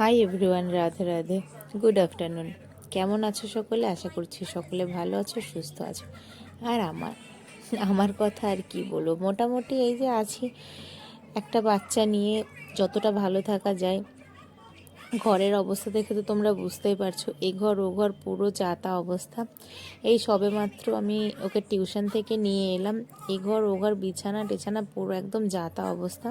Hi everyone Radhe Radhe good afternoon কেমন আছো সকলে? আশা করছি সকলে ভালো আছো, সুস্থ আছো। আর আমার আমার কথা আর কি বলব? মোটামুটি এই যে আছি, একটা বাচ্চা নিয়ে যতটা ভালো থাকা যায়, ঘরের অবস্থা দেখে তো তোমরা বুঝতেই পারছ, এ ঘর ও ঘর পুরো যাতা অবস্থা। এই সবে মাত্র আমি ওকে টিউশন থেকে নিয়ে এলাম, এ ঘর ও ঘর বিছানা টেছানা পুরো একদম যাতা অবস্থা।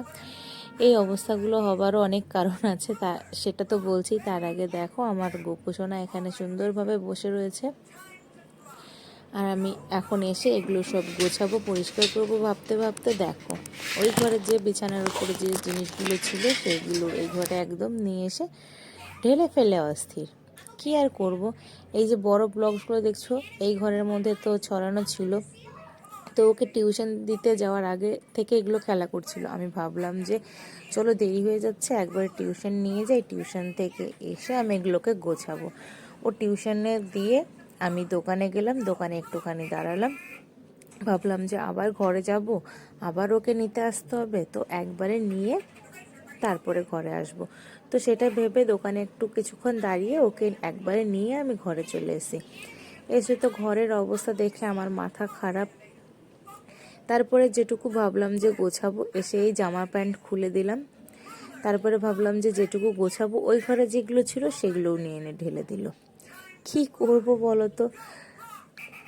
এই অবস্থাগুলো হবারও অনেক কারণ আছে, তা সেটা তো বলছি। তার আগে দেখো, আমার গোপুসোনা এখানে সুন্দরভাবে বসে রয়েছে। আর আমি এখন এসে এগুলো সব গোছাবো, পরিষ্কার করব ভাবতে ভাবতে। দেখো, ওই ঘরে যে বিছানার উপরে যে জিনিসগুলো ছিল, সেগুলো এই ঘরে একদম নিয়ে এসে ঢেলে ফেলে অস্থির। কি আর করব? এই যে বড় ব্লগসগুলো দেখছ, এই ঘরের মধ্যে তো ছড়ানো ছিল। তো ওকে টিউশন দিতে যাওয়ার আগে থেকে এগুলো খেলা করছিল। আমি ভাবলাম যে, চলো দেরি হয়ে যাচ্ছে, একবার টিউশন নিয়ে যাই, টিউশন থেকে এসে আমি এগুলোকে গোছাবো। ও টিউশনে দিয়ে আমি দোকানে গেলাম, দোকানে একটুখানি দাঁড়ালাম। ভাবলাম যে আবার ঘরে যাব, আবার ওকে নিতে আসতে হবে, তো একবারে নিয়ে তারপরে ঘরে আসব। তো সেটা ভেবে দোকানে একটু কিছুক্ষণ দাঁড়িয়ে ওকে একবারে নিয়ে আমি ঘরে চলে এসি এসে তো ঘরের অবস্থা দেখে আমার মাথা খারাপ তারপরে যেটুকু ভাবলাম যে গোছাবো, এসে এই জামা প্যান্ট খুলে দিলাম। তারপরে ভাবলাম যে যেটুকু গোছাবো, ওই ঘরে যেগুলো ছিল সেগুলোও নিয়ে এনে ঢেলে দিল। কী করব বলো তো?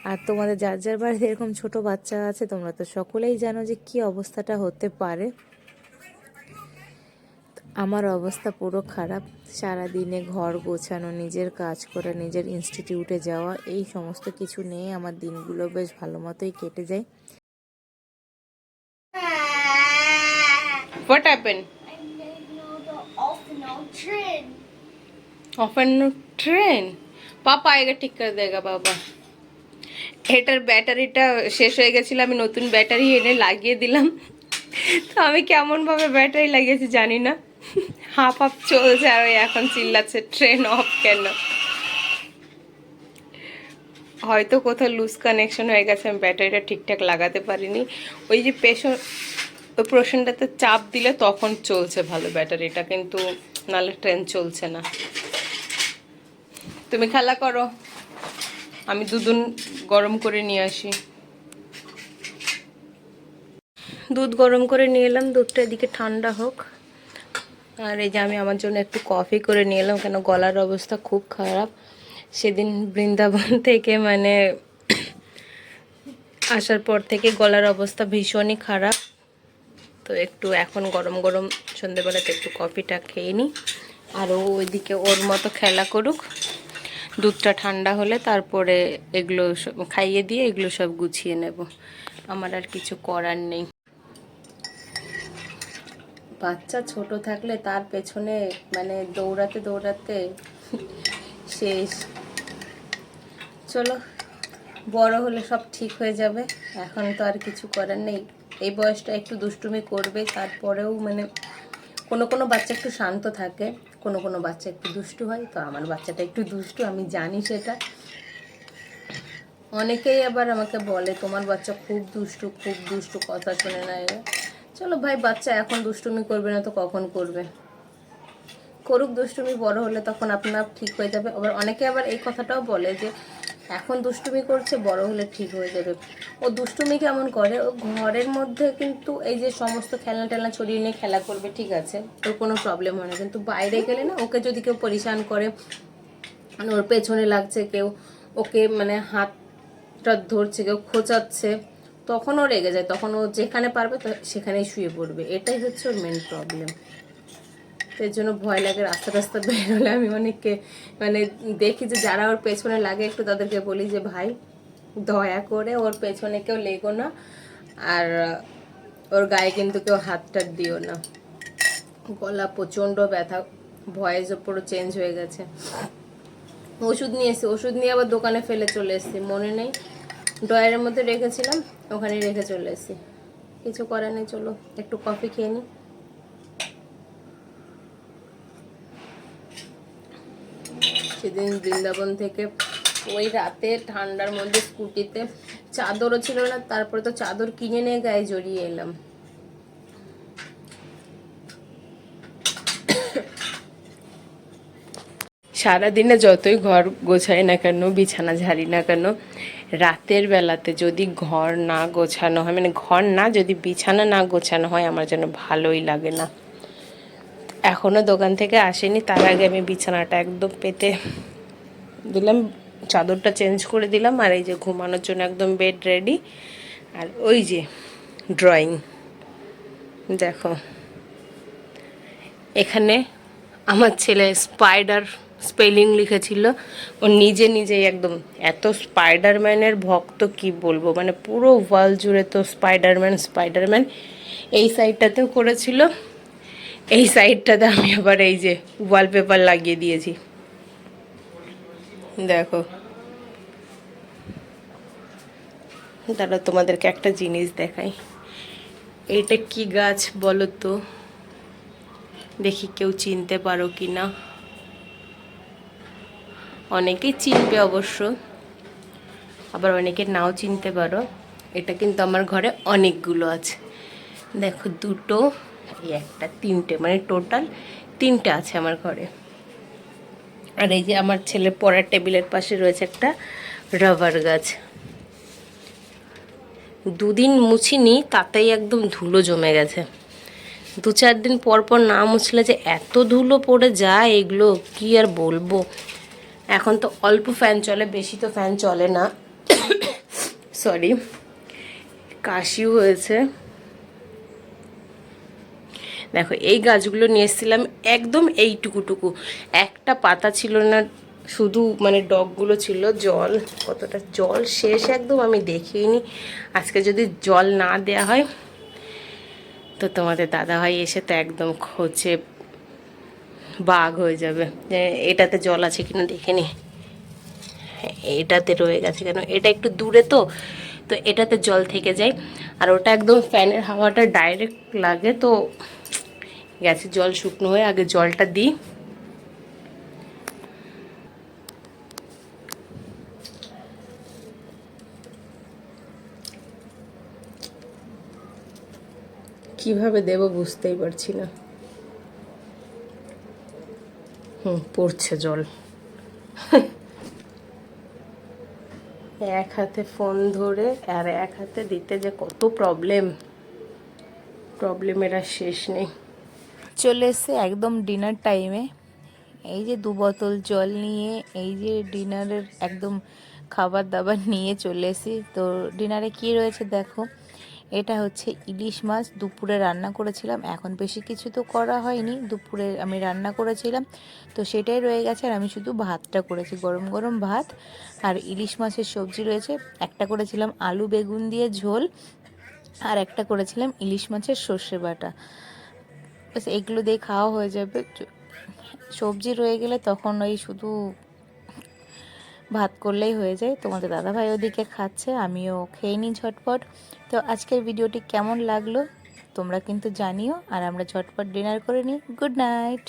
আর তোমাদের যার যার বাড়িতে এরকম ছোট বাচ্চা আছে, তোমরা তো সকলেই জানো যে কি অবস্থাটা হতে পারে। আমার অবস্থা পুরো খারাপ। সারা দিনে ঘর গোছানো, নিজের কাজ করা, নিজের ইনস্টিটিউটে যাওয়া, এই সমস্ত কিছু নিয়ে আমার দিনগুলো বেশ ভালো মতোই কেটে যায়। What happened? I know off and on train. Often train পাপা আগে ঠিক করে দেগা বাবা এটার ব্যাটারিটা শেষ হয়ে গেছিল আমি নতুন ব্যাটারি এনে লাগিয়ে দিলাম তো আমি কেমনভাবে ব্যাটারি লাগিয়েছি জানি না হাফ হাফ চলছে আর ওই এখন চিল্লাচ্ছে ট্রেন অফ কেন হয়তো কোথাও লুজ কানেকশন হয়ে গেছে আমি ব্যাটারিটা ঠিকঠাক লাগাতে পারিনি ওই যে পেছন ওই পোর্শনটাতে চাপ দিলে তখন চলছে ভালো ব্যাটারিটা কিন্তু নাহলে ট্রেন চলছে না। তুমি খেলা করো। আমি দুধুন গরম করে নিয়ে আসি। দুধ গরম করে নিয়ে এলাম, দুধটা এদিকে ঠান্ডা হোক। আর এই যে আমি আমার জন্য একটু কফি করে নিয়ে এলাম, কেন গলার অবস্থা খুব খারাপ। সেদিন বৃন্দাবন থেকে মানে আসার পর থেকে গলার অবস্থা ভীষণই খারাপ। তো একটু এখন গরম গরম সন্ধেবেলাতে একটু কফিটা খেয়ে নিই। আর ও ওইদিকে ওর মতো খেলা করুক। দুধটা ঠান্ডা হলে তারপরে এগুলো খাইয়ে দিয়ে এগুলো সব গুছিয়ে নেব। আমার আর কিছু করার নেই। বাচ্চা ছোট থাকলে তার পেছনে মানে দৌড়াতে দৌড়াতে শেষ। চলো, বড় হলে সব ঠিক হয়ে যাবে। এখন তো আর কিছু করার নেই। এই বয়সটা একটু দুষ্টুমি করবে, তারপরেও মানে কোনো কোনো বাচ্চা একটু শান্ত থাকে, কোনো কোনো বাচ্চা একটু দুষ্টু হয়, তো আমার বাচ্চাটা একটু দুষ্টু, আমি জানি সেটা। অনেকেই আবার আমাকে বলে, তোমার বাচ্চা খুব দুষ্টু খুব দুষ্টু, কথা শোনে না চলো ভাই, বাচ্চা এখন দুষ্টুমি করবে না তো কখন করবে? করুক দুষ্টুমি, বড় হলে তখন আপনার ঠিক হয়ে যাবে। আবার অনেকে আবার এই কথাটাও বলে যে এখন দুষ্টুমি করছে, বড় হলে ঠিক হয়ে যাবে। ও দুষ্টুমি কেমন করে? ও ঘরের মধ্যে কিন্তু এই যে সমস্ত খেলনা টেলনা ছড়িয়ে নিয়ে খেলা করবে, ঠিক আছে? ওর কোনো প্রবলেম হয় না। কিন্তু বাইরে গেলে না, ওকে যদি কেউ পরিশান করে মানে ওর পেছনে লাগছে কেউ, ওকে মানে হাতটা ধরছে, কেউ খোঁচাচ্ছে, তখন ও রেগে যায়। তখন ও যেখানে পারবে সেখানেই শুয়ে পড়বে। এটাই হচ্ছে ওর মেন প্রবলেম এর জন্য ভয় লাগে, রাস্তা রাস্তা বেরোলে আমি অনেককে মানে দেখি যে যারা ওর পেছনে লাগে, একটু তাদেরকে বলি যে, ভাই, দয়া করে ওর পেছনে কেউ লেগো না আর ওর গায়ে কিন্তু কেউ হাতটা দিও না। গলা প্রচণ্ড ব্যথা, ভয়েস পুরো চেঞ্জ হয়ে গেছে। ওষুধ নিয়ে এসেছি ওষুধ নিয়ে আবার দোকানে ফেলে চলে এসেছি, মনে নেই। ড্রয়ারের মধ্যে রেখেছিলাম, ওখানে রেখে চলে এসেছি। কিছু করার নেই, চলো, একটু কফি খেয়ে নিই সেদিন বৃন্দাবন থেকে ওই রাতে ঠান্ডার মধ্যে স্কুটিতে চাদরও ছিল না, তারপরে তো চাদর কিনে নিয়ে গায়ে জড়িয়ে এলাম। সারাদিনে যতই ঘর গোছাই না কেন, বিছানা ঝাড়ি না কেন, রাতের বেলাতে যদি ঘর না গোছানো হয় মানে ঘর না যদি বিছানা না গোছানো হয়, আমার যেন ভালোই লাগে না। এখনও দোকান থেকে আসেনি, তার আগে আমি বিছানাটা একদম পেতে দিলাম, চাদরটা চেঞ্জ করে দিলাম, আর এই যে ঘুমানোর জন্য একদম বেড রেডি আর ওই যে ড্রয়িং দেখো। এখানে আমার ছেলে স্পাইডার স্পেলিং লিখেছিল, ও নিজে নিজেই একদম এত স্পাইডারম্যানের ভক্ত কি বলব মানে পুরো ওয়াল জুড়ে তো স্পাইডারম্যান স্পাইডারম্যান এই সাইডটাতেও করেছিল। এই সাইডটাতে আমি আবার এই যে ওয়ালপেপার লাগিয়ে দিয়েছি। দেখো। দাঁড়া তোমাদেরকে একটা জিনিস দেখাই। এইটা কি গাছ বলো তো? দেখি কেউ চিনতে পারো কি না অনেকেই চিনবে অবশ্য। আবার অনেকে নাও চিনতে পারো। এটা কিন্তু আমার ঘরে অনেকগুলো আছে। দেখো দুটো এই একটা, তিনটে মানে টোটাল তিনটে আছে আমার ঘরে। আর এই যে আমার ছেলের পড়ার টেবিলের পাশে রয়েছে একটা রাবার গাছ। দুদিন মুছিনি, তাতেই একদম ধুলো জমে গেছে। দু চার দিন পর পর না মুছলে যে এত ধুলো পড়ে যায়, এগুলো কি আর বলব? এখন তো অল্প ফ্যান চলে, বেশি তো ফ্যান চলে না। সরি কাশিও হয়েছে। দেখো, এই গাছগুলো নিয়ে এসেছিলাম একদম এইটুকুটুকু। একটা পাতা ছিল না, শুধু মানে ডগগুলো ছিল, জল, কতটা জল শেষ একদম আমি দেখিনি। আজকে যদি জল না দেয়া হয়, তো তোমাদের দাদা ভাই এসে তো একদম খোঁচে বাঘ হয়ে যাবে। এটাতে জল আছে কিনা দেখে নি। এটাতে রয়ে গেছে কেন? এটা একটু দূরে তো তো এটাতে জল থেকে যায়। আর ওটা একদম ফ্যানের হাওয়াটা ডাইরেক্ট লাগে, তো গ্যাসের জল শুকনো হয়ে আগে জলটা দিই। কীভাবে দেব বুঝতেই পারছি না। হুম, পড়ছে জল। এক হাতে ফোন ধরে আর এক হাতে দিতে যে কত প্রবলেম প্রবলেমের আর শেষ নেই। চলে এসছে একদম ডিনার টাইমে এই যে দু বোতল জল নিয়ে, এই যে ডিনারের একদম খাবার দাবার নিয়ে চলে এসেছি। তো ডিনারে কি রয়েছে দেখো, এটা হচ্ছে ইলিশ মাছ। দুপুরে রান্না করেছিলাম, এখন বেশি কিছু তো করা হয়নি। দুপুরে আমি রান্না করেছিলাম, তো সেটাই রয়ে গেছে। আর আমি শুধু ভাতটা করেছি, গরম গরম ভাত। আর ইলিশ মাছের সবজি রয়েছে, একটা করেছিলাম আলু বেগুন দিয়ে ঝোল, আর একটা করেছিলাম ইলিশ মাছের সর্ষে বাটা। ব্যাস এগুলো দিয়ে খাওয়া হয়ে যাবে। সবজি রয়ে গেলে তখন ওই শুধু ভাত করলেই হয়ে যায়। তোমাদের দাদাভাই ওদিকে খাচ্ছে, আমিও খেয়ে নিই ঝটপট। তো আজকের ভিডিওটি কেমন লাগল তোমরা কিন্তু জানিও। আর আমরা ঝটপট ডিনার করে নিই। Good night.